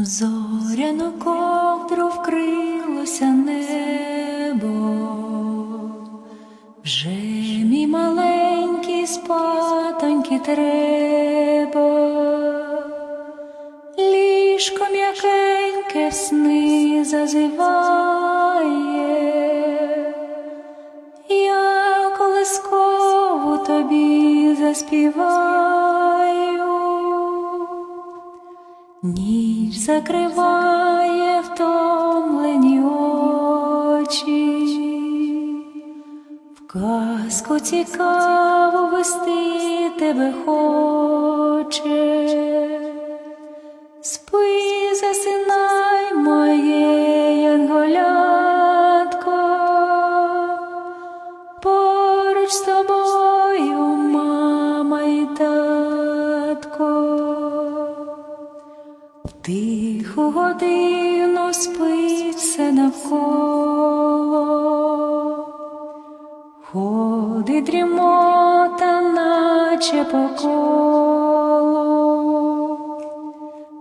В зоряну ковдру вкрилося небо, вже мій маленький спатоньки треба, ліжко м'якеньке сни зазиває, я колискову тобі заспіваю. Ніч закриває втомлені очі, в казку цікаво вести тебе хоче. Тиху годину спить все навколо, ходить дрімота, наче по.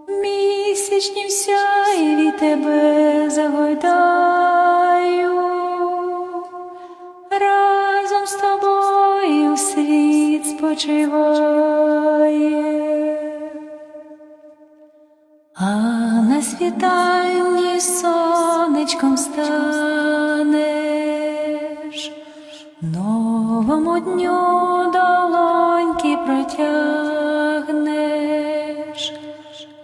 Місячні в сяйві тебе загойдаю, разом з тобою світ спочиває. А на світанні сонечком станеш, новому дню долоньки протягнеш,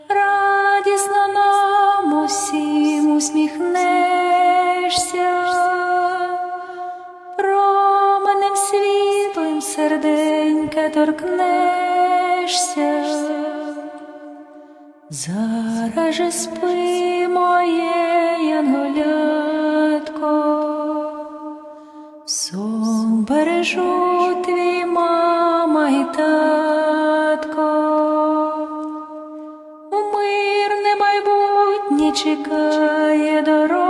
радісно нам усім усміхнешся, променем світлим серденька торкнешся. Зараз же спи, моє янголятко, сон бережу твій мама і татко, у мирне майбутнє чекає дорога,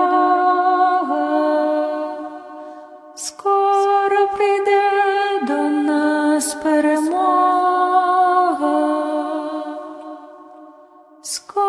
sco